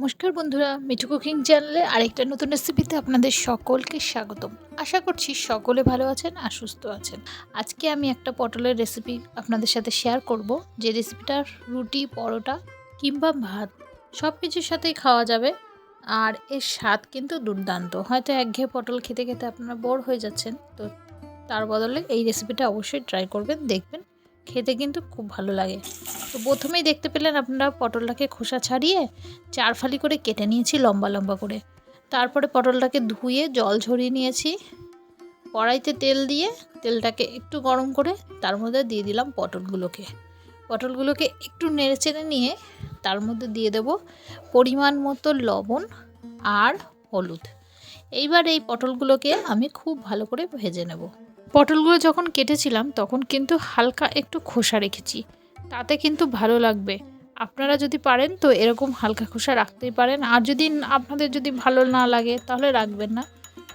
নমস্কার বন্ধুরা, মিঠু কুকিং চ্যানেলে আরেকটা নতুন রেসিপিতে আপনাদের সকলকে স্বাগতম। আশা করছি সকলে ভালো আছেন আর সুস্থ আছেন। আজকে আমি একটা পটলের রেসিপি আপনাদের সাথে শেয়ার করব, যে রেসিপিটা রুটি, পরোটা কিংবা ভাত সব কিছুর সাথেই খাওয়া যাবে আর এর স্বাদ কিন্তু দুর্দান্ত। হয়তো একঘেয়ে পটল খেতে খেতে আপনারা বোর হয়ে যাচ্ছেন, তো তার বদলে এই রেসিপিটা অবশ্যই ট্রাই করবেন, দেখবেন খেতে কিন্তু খুব ভালো লাগে। তো প্রথমেই দেখতে পেলেন আপনারা পটলটাকে খোসা ছাড়িয়ে চার ফালি করে কেটে নিয়েছি লম্বা লম্বা করে। তারপরে পটলটাকে ধুয়ে জল ঝরিয়ে নিয়েছি। কড়াইতে তেল দিয়ে তেলটাকে একটু গরম করে তার মধ্যে দিয়ে দিলাম পটলগুলোকে। পটলগুলোকে একটু নেড়ে চেড়ে নিয়ে তার মধ্যে দিয়ে দেব পরিমাণ মতো লবণ আর হলুদ। এইবার এই পটলগুলোকে আমি খুব ভালো করে ভেজে নেব। পটলগুলো যখন কেটেছিলাম, তখন কিন্তু হালকা একটু খোসা রেখেছি। তাতে কিন্তু ভালো লাগবে। আপনারা যদি পারেন তো এরকম হালকা খোসা রাখতেই পারেন। আর যদি আপনাদের যদি ভালো না লাগে, তাহলে রাখবেন না।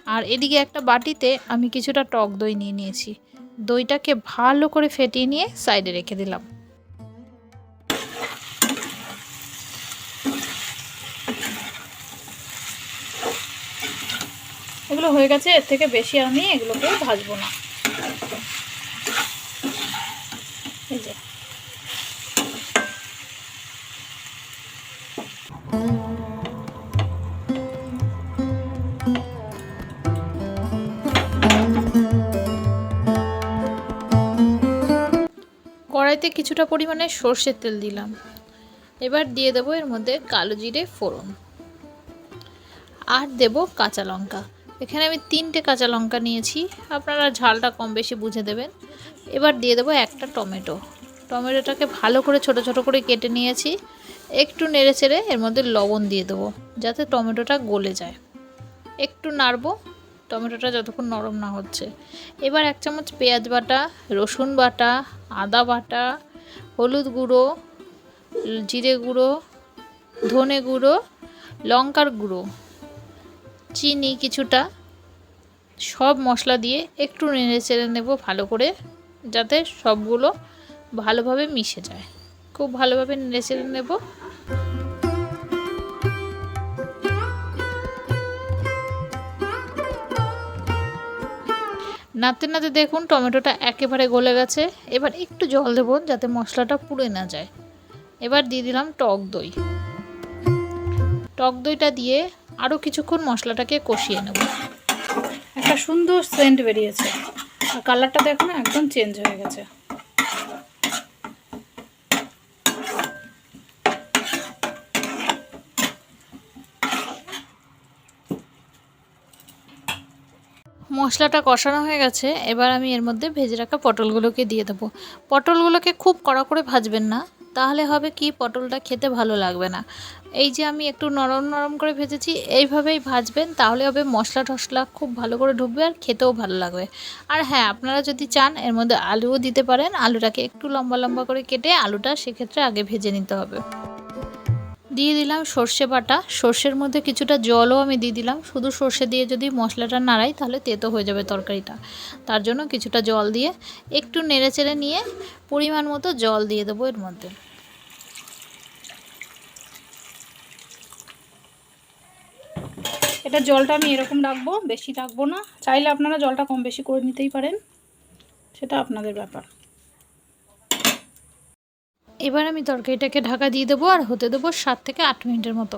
আর এদিকে একটা বাটিতে আমি কিছুটা টক দই নিয়ে নিয়েছি। দইটাকে ভালো করে ফেটিয়ে নিয়ে সাইডে রেখে দিলাম। এগুলো হয়ে গেছে, এর থেকে বেশি আমি এগুলোকে ভাজবো না। কড়াইতে কিছুটা পরিমাণে সর্ষের তেল দিলাম। এবার দিয়ে দেবো এর মধ্যে কালো জিরে ফোড়ন। আর দেব কাঁচা লঙ্কা। এখানে আমি তিনটে কাঁচা লঙ্কা নিয়েছি। আপনারা ঝালটা কম বেশি বুঝে দেবেন। এবার দিয়ে দেবো একটা টমেটো। টমেটোটাকে ভালো করে ছোট ছোট করে কেটে নিয়েছি। একটু নেড়ে চেড়ে এর মধ্যে লবণ দিয়ে দেবো, যাতে টমেটোটা গলে যায়। একটু নাড়বো, টমেটোটা যতক্ষণ নরম না হচ্ছে। এবার এক চামচ পেঁয়াজ বাটা, রসুন বাটা, আদা বাটা, হলুদ গুঁড়ো, জিরে গুঁড়ো, ধনে গুঁড়ো, লঙ্কার গুঁড়ো। চিনি কিছুটা, সব মশলা দিয়ে একটু নেড়ে চেড়ে নেব ভালো করে, যাতে সবগুলো ভালোভাবে মিশে যায়। খুব ভালোভাবে নেড়ে চেড়ে নেব। নাড়তে নাতে দেখুন টমেটোটা একেবারে গলে গেছে। এবার একটু জল দেবো যাতে মশলাটা পুড়ে না যায়। এবার দিয়ে দিলাম টক দই। টক দইটা দিয়ে আরও কিছুক্ষণ মশলাটাকে কষিয়ে নেব। একটা সুন্দর সেন্ট বেরিয়েছে। আর কালারটা দেখুন একদম চেঞ্জ হয়ে গেছে। মশলাটা কষানো হয়ে গেছে এবার আমি এর মধ্যে ভেজে রাখা পটলগুলোকে দিয়ে দেবো। পটলগুলোকে খুব কড়া করে ভাজবেন না তাহলে হবে কি পটলটা খেতে ভালো লাগবে না। এই যে আমি একটু নরম নরম করে ভেজেছি, এইভাবেই ভাজবেন, তাহলে হবে মশলা টশলা খুব ভালো করে ঢুকবে আর খেতেও ভালো লাগবে। আর হ্যাঁ আপনারা যদি চান, এর মধ্যে আলুও দিতে পারেন, আলুটাকে একটু লম্বা লম্বা করে কেটে আলুটা সেক্ষেত্রে আগে ভেজে নিতে হবে। দিয়ে দিলাম সর্ষে বাটা, সর্ষের মধ্যে কিছুটা জলও আমি দিয়ে দিলাম, শুধু সর্ষে দিয়ে যদি মশলাটা নাড়াই, তাহলে তেতো হয়ে যাবে তরকারিটা। তার জন্য কিছুটা জল দিয়ে একটু নেড়ে চেড়ে নিয়ে পরিমাণ মতো জল দিয়ে দেবো এর মধ্যে। এটা জলটা আমি এরকম রাখব, বেশি রাখব না। চাইলে আপনারা জলটা কম বেশি করে নিতেই পারেন। সেটা আপনাদের ব্যাপার। এবার আমি তরকারিটাকে ঢাকা দিয়ে দেবো আর হতে দেবো সাত থেকে আট মিনিটের মতো।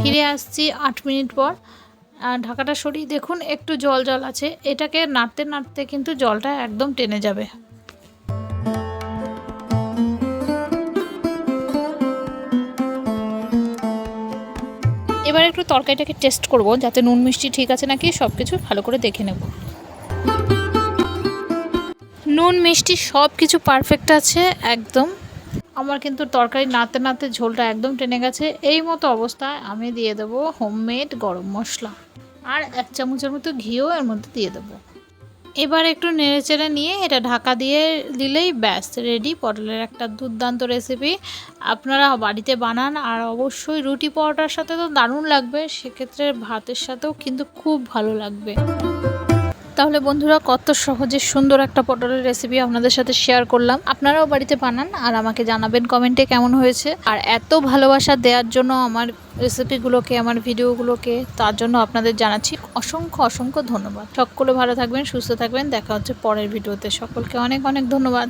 ফিরে আসছি আট মিনিট পর। ঢাকাটা সরিয়ে দেখুন, একটু জল জল আছে। এটাকে নাড়তে নাড়তে কিন্তু জলটা একদম টেনে যাবে। এবার একটু তরকারিটাকে টেস্ট করব, যাতে নুন মিষ্টি ঠিক আছে নাকি সব কিছু ভালো করে দেখে নেব। নুন মিষ্টি সব কিছু পারফেক্ট আছে, একদম। আমার কিন্তু তরকারি নাতে নাতে ঝোলটা একদম টেনে গেছে। এই মতো অবস্থায় আমি দিয়ে দেবো হোমমেড গরম মশলা। আর এক চামচের মতো ঘিও এর মধ্যে দিয়ে দেবো। এবার একটু নেড়েচেড়ে নিয়ে এটা ঢাকা দিয়ে দিলেই ব্যাস রেডি পটলের একটা দুর্দান্ত রেসিপি আপনারা বাড়িতে বানান আর অবশ্যই রুটি পরোটার সাথে তো দারুণ লাগবে, সেক্ষেত্রে ভাতের সাথেও কিন্তু খুব ভালো লাগবে। তাহলে বন্ধুরা, কত সহজে সুন্দর একটা পটলের রেসিপি আপনাদের সাথে শেয়ার করলাম। আপনারাও বাড়িতে বানান আর আমাকে জানাবেন কমেন্টে কেমন হয়েছে। আর এত ভালোবাসা দেওয়ার জন্য আমার রেসিপিগুলোকে আমার ভিডিওগুলোকে তার জন্য আপনাদের জানাচ্ছি অসংখ্য অসংখ্য ধন্যবাদ। সকলে ভালো থাকবেন, সুস্থ থাকবেন। দেখা হচ্ছে পরের ভিডিওতে সকলকে অনেক অনেক ধন্যবাদ।